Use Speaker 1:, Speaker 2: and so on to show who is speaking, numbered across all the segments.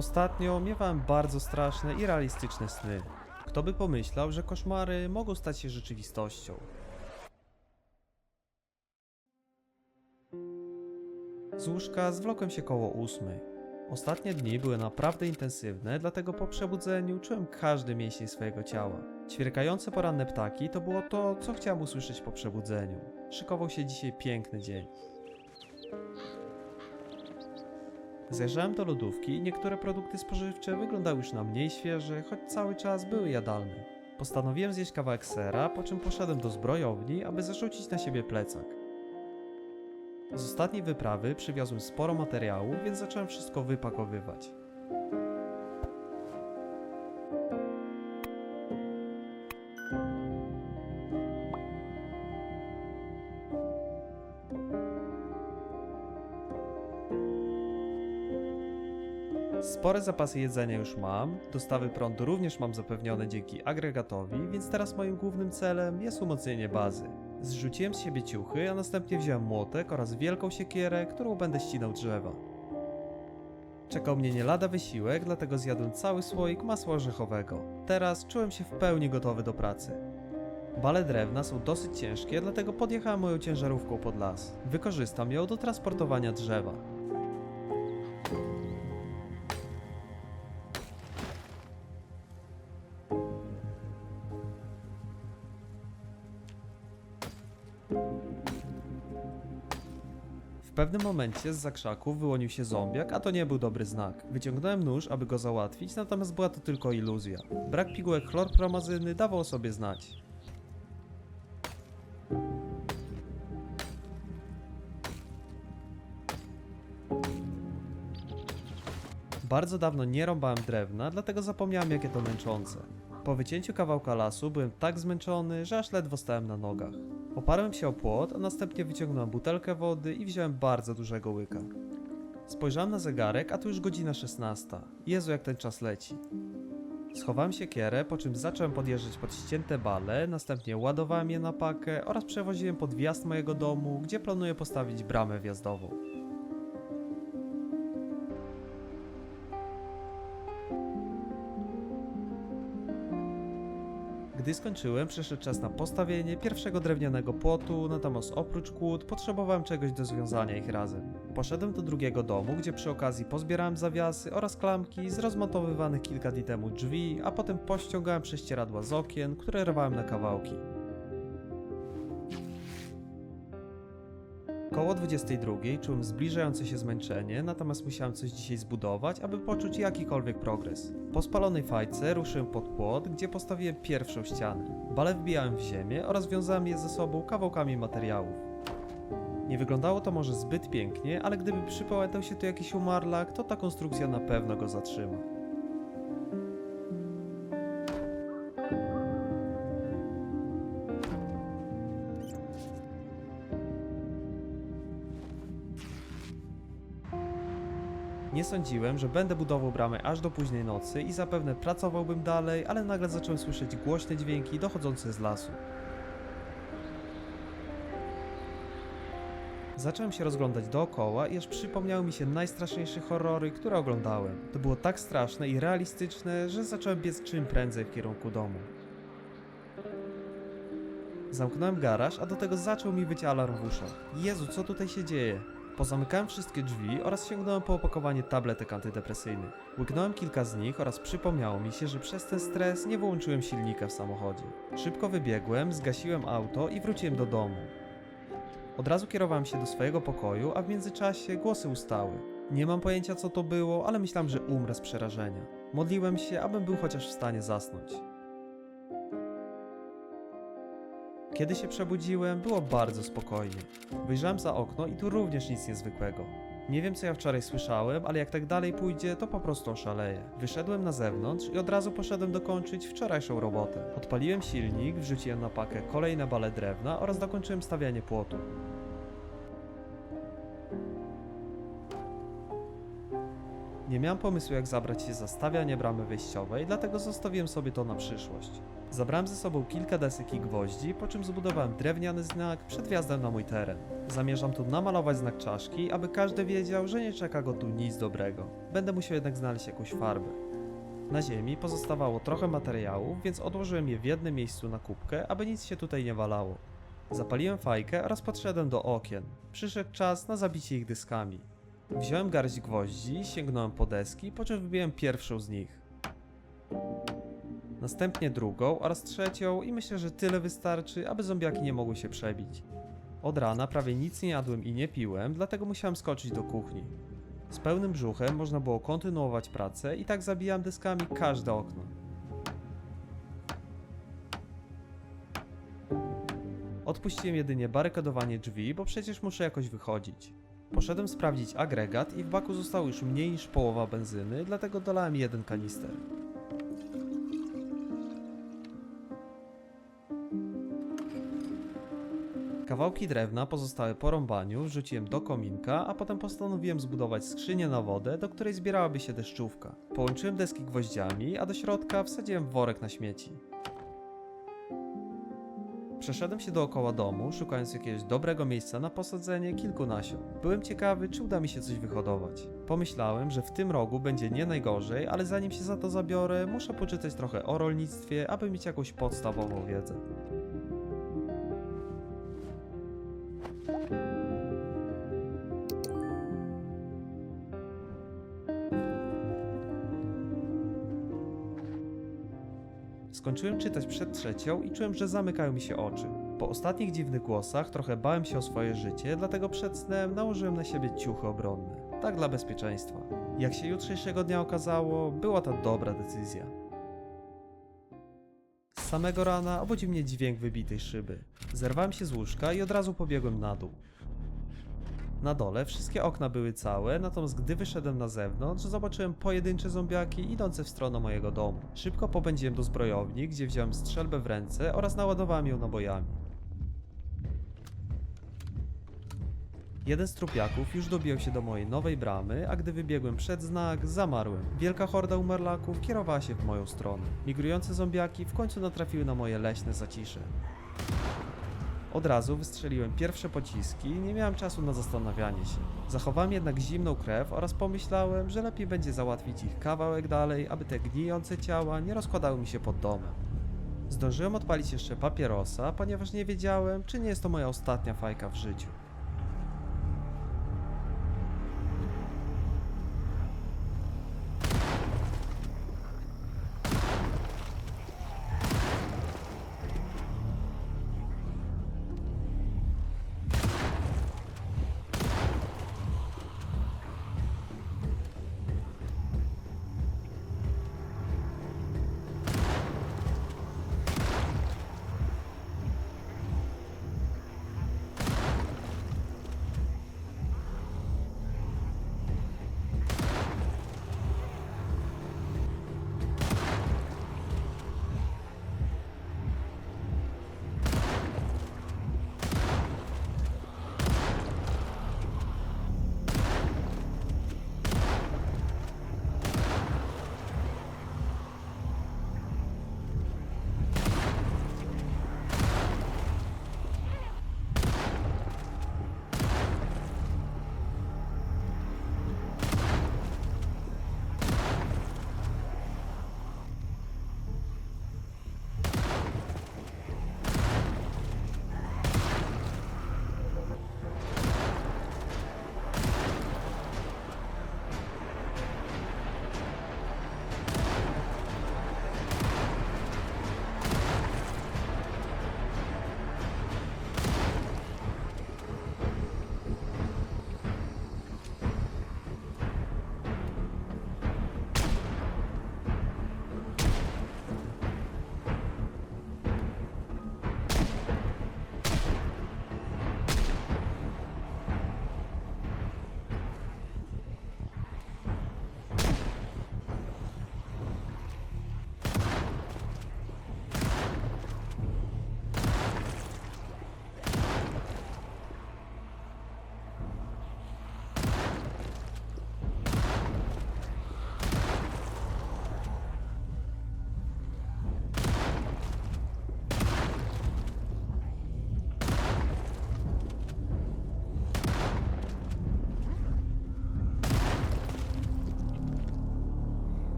Speaker 1: Ostatnio miewałem bardzo straszne i realistyczne sny. Kto by pomyślał, że koszmary mogą stać się rzeczywistością. Z łóżka zwlokłem się koło ósmej. Ostatnie dni były naprawdę intensywne, dlatego po przebudzeniu czułem każdy mięsień swojego ciała. Ćwierkające poranne ptaki to było to, co chciałem usłyszeć po przebudzeniu. Szykował się dzisiaj piękny dzień. Zajrzałem do lodówki i niektóre produkty spożywcze wyglądały już na mniej świeże, choć cały czas były jadalne. Postanowiłem zjeść kawałek sera, po czym poszedłem do zbrojowni, aby zarzucić na siebie plecak. Z ostatniej wyprawy przywiozłem sporo materiału, więc zacząłem wszystko wypakowywać. Spore zapasy jedzenia już mam, dostawy prądu również mam zapewnione dzięki agregatowi, więc teraz moim głównym celem jest umocnienie bazy. Zrzuciłem z siebie ciuchy, a następnie wziąłem młotek oraz wielką siekierę, którą będę ścinał drzewa. Czekał mnie nie lada wysiłek, dlatego zjadłem cały słoik masła orzechowego. Teraz czułem się w pełni gotowy do pracy. Bale drewna są dosyć ciężkie, dlatego podjechałem moją ciężarówką pod las. Wykorzystam ją do transportowania drzewa. Pewnym momencie z zakrzaków wyłonił się zombiak, a to nie był dobry znak. Wyciągnąłem nóż, aby go załatwić, natomiast była to tylko iluzja. Brak pigułek chlorpromazyny dawał sobie znać. Bardzo dawno nie rąbałem drewna, dlatego zapomniałem jakie to męczące. Po wycięciu kawałka lasu byłem tak zmęczony, że aż ledwo stałem na nogach. Oparłem się o płot, a następnie wyciągnąłem butelkę wody i wziąłem bardzo dużego łyka. Spojrzałem na zegarek, a tu już godzina 16. Jezu, jak ten czas leci. Schowałem siekierę, po czym zacząłem podjeżdżać pod ścięte bale, następnie ładowałem je na pakę oraz przewoziłem pod wjazd mojego domu, gdzie planuję postawić bramę wjazdową. Gdy skończyłem, przyszedł czas na postawienie pierwszego drewnianego płotu, natomiast oprócz kłód potrzebowałem czegoś do związania ich razem. Poszedłem do drugiego domu, gdzie przy okazji pozbierałem zawiasy oraz klamki z rozmontowywanych kilka dni temu drzwi, a potem pościągałem prześcieradła z okien, które rwałem na kawałki. Koło 22 czułem zbliżające się zmęczenie, natomiast musiałem coś dzisiaj zbudować, aby poczuć jakikolwiek progres. Po spalonej fajce ruszyłem pod płot, gdzie postawiłem pierwszą ścianę. Bale wbijałem w ziemię oraz wiązałem je ze sobą kawałkami materiałów. Nie wyglądało to może zbyt pięknie, ale gdyby przypałętał się tu jakiś umarlak, to ta konstrukcja na pewno go zatrzyma. Nie sądziłem, że będę budował bramę aż do późnej nocy i zapewne pracowałbym dalej, ale nagle zacząłem słyszeć głośne dźwięki dochodzące z lasu. Zacząłem się rozglądać dookoła i aż przypomniały mi się najstraszniejsze horrory, które oglądałem. To było tak straszne i realistyczne, że zacząłem biec czym prędzej w kierunku domu. Zamknąłem garaż, a do tego zaczął mi być alarm w uszach. Jezu, co tutaj się dzieje? Pozamykałem wszystkie drzwi oraz sięgnąłem po opakowanie tabletek antydepresyjnych. Łyknąłem kilka z nich oraz przypomniało mi się, że przez ten stres nie wyłączyłem silnika w samochodzie. Szybko wybiegłem, zgasiłem auto i wróciłem do domu. Od razu kierowałem się do swojego pokoju, a w międzyczasie głosy ustały. Nie mam pojęcia co to było, ale myślałem, że umrę z przerażenia. Modliłem się, abym był chociaż w stanie zasnąć. Kiedy się przebudziłem, było bardzo spokojnie. Wyjrzałem za okno i tu również nic niezwykłego. Nie wiem co ja wczoraj słyszałem, ale jak tak dalej pójdzie, to po prostu oszaleję. Wyszedłem na zewnątrz i od razu poszedłem dokończyć wczorajszą robotę. Odpaliłem silnik, wrzuciłem na pakę kolejne bale drewna oraz dokończyłem stawianie płotu. Nie miałem pomysłu jak zabrać się za stawianie bramy wejściowej, dlatego zostawiłem sobie to na przyszłość. Zabrałem ze sobą kilka desek i gwoździ, po czym zbudowałem drewniany znak przed wjazdem na mój teren. Zamierzam tu namalować znak czaszki, aby każdy wiedział, że nie czeka go tu nic dobrego. Będę musiał jednak znaleźć jakąś farbę. Na ziemi pozostawało trochę materiałów, więc odłożyłem je w jednym miejscu na kubkę, aby nic się tutaj nie walało. Zapaliłem fajkę oraz podszedłem do okien. Przyszedł czas na zabicie ich dyskami. Wziąłem garść gwoździ, sięgnąłem po deski, po czym wybiłem pierwszą z nich. Następnie drugą oraz trzecią i myślę, że tyle wystarczy, aby zombiaki nie mogły się przebić. Od rana prawie nic nie jadłem i nie piłem, dlatego musiałem skoczyć do kuchni. Z pełnym brzuchem można było kontynuować pracę i tak zabijam deskami każde okno. Odpuściłem jedynie barykadowanie drzwi, bo przecież muszę jakoś wychodzić. Poszedłem sprawdzić agregat i w baku zostało już mniej niż połowa benzyny, dlatego dolałem jeden kanister. Kawałki drewna pozostałe po rąbaniu wrzuciłem do kominka, a potem postanowiłem zbudować skrzynię na wodę, do której zbierałaby się deszczówka. Połączyłem deski gwoździami, a do środka wsadziłem worek na śmieci. Przeszedłem się dookoła domu, szukając jakiegoś dobrego miejsca na posadzenie kilku nasion. Byłem ciekawy, czy uda mi się coś wyhodować. Pomyślałem, że w tym rogu będzie nie najgorzej, ale zanim się za to zabiorę, muszę poczytać trochę o rolnictwie, aby mieć jakąś podstawową wiedzę. Skończyłem czytać przed trzecią i czułem, że zamykają mi się oczy. Po ostatnich dziwnych głosach trochę bałem się o swoje życie, dlatego przed snem nałożyłem na siebie ciuchy obronne. Tak dla bezpieczeństwa. Jak się jutrzejszego dnia okazało, była to dobra decyzja. Z samego rana obudził mnie dźwięk wybitej szyby. Zerwałem się z łóżka i od razu pobiegłem na dół. Na dole wszystkie okna były całe, natomiast gdy wyszedłem na zewnątrz, zobaczyłem pojedyncze zombiaki idące w stronę mojego domu. Szybko popędziłem do zbrojowni, gdzie wziąłem strzelbę w ręce oraz naładowałem ją nabojami. Jeden z trupiaków już dobijał się do mojej nowej bramy, a gdy wybiegłem przed znak, zamarłem. Wielka horda umarlaków kierowała się w moją stronę. Migrujące zombiaki w końcu natrafiły na moje leśne zacisze. Od razu wystrzeliłem pierwsze pociski, nie miałem czasu na zastanawianie się. Zachowałem jednak zimną krew oraz pomyślałem, że lepiej będzie załatwić ich kawałek dalej, aby te gnijące ciała nie rozkładały mi się pod domem. Zdążyłem odpalić jeszcze papierosa, ponieważ nie wiedziałem, czy nie jest to moja ostatnia fajka w życiu.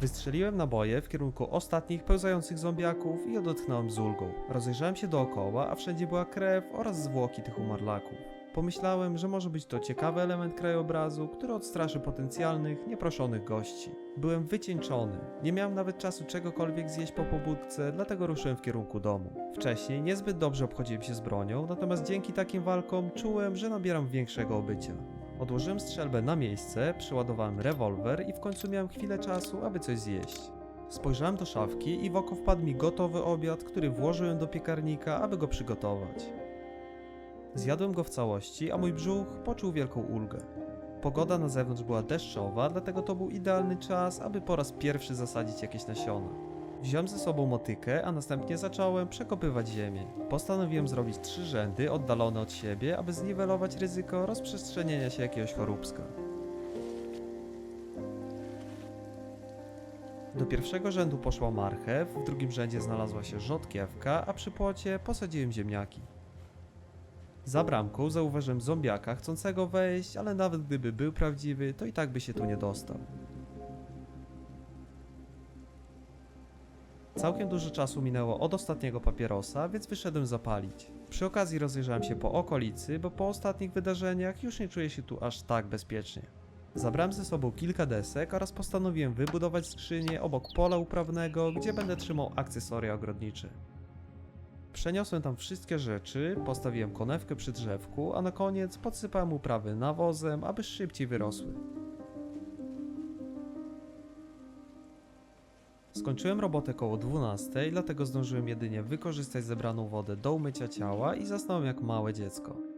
Speaker 1: Wystrzeliłem naboje w kierunku ostatnich pełzających zombiaków i odetchnąłem z ulgą. Rozejrzałem się dookoła, a wszędzie była krew oraz zwłoki tych umarlaków. Pomyślałem, że może być to ciekawy element krajobrazu, który odstraszy potencjalnych, nieproszonych gości. Byłem wycieńczony. Nie miałem nawet czasu czegokolwiek zjeść po pobudce, dlatego ruszyłem w kierunku domu. Wcześniej niezbyt dobrze obchodziłem się z bronią, natomiast dzięki takim walkom czułem, że nabieram większego obycia. Odłożyłem strzelbę na miejsce, przeładowałem rewolwer i w końcu miałem chwilę czasu, aby coś zjeść. Spojrzałem do szafki i w oko wpadł mi gotowy obiad, który włożyłem do piekarnika, aby go przygotować. Zjadłem go w całości, a mój brzuch poczuł wielką ulgę. Pogoda na zewnątrz była deszczowa, dlatego to był idealny czas, aby po raz pierwszy zasadzić jakieś nasiona. Wziąłem ze sobą motykę, a następnie zacząłem przekopywać ziemię. Postanowiłem zrobić trzy rzędy oddalone od siebie, aby zniwelować ryzyko rozprzestrzenienia się jakiegoś choróbska. Do pierwszego rzędu poszła marchew, w drugim rzędzie znalazła się rzodkiewka, a przy płocie posadziłem ziemniaki. Za bramką zauważyłem zombiaka chcącego wejść, ale nawet gdyby był prawdziwy, to i tak by się tu nie dostał. Całkiem dużo czasu minęło od ostatniego papierosa, więc wyszedłem zapalić. Przy okazji rozejrzałem się po okolicy, bo po ostatnich wydarzeniach już nie czuję się tu aż tak bezpiecznie. Zabrałem ze sobą kilka desek oraz postanowiłem wybudować skrzynię obok pola uprawnego, gdzie będę trzymał akcesoria ogrodnicze. Przeniosłem tam wszystkie rzeczy, postawiłem konewkę przy drzewku, a na koniec podsypałem uprawy nawozem, aby szybciej wyrosły. Skończyłem robotę koło 12, dlatego zdążyłem jedynie wykorzystać zebraną wodę do umycia ciała i zasnąłem jak małe dziecko.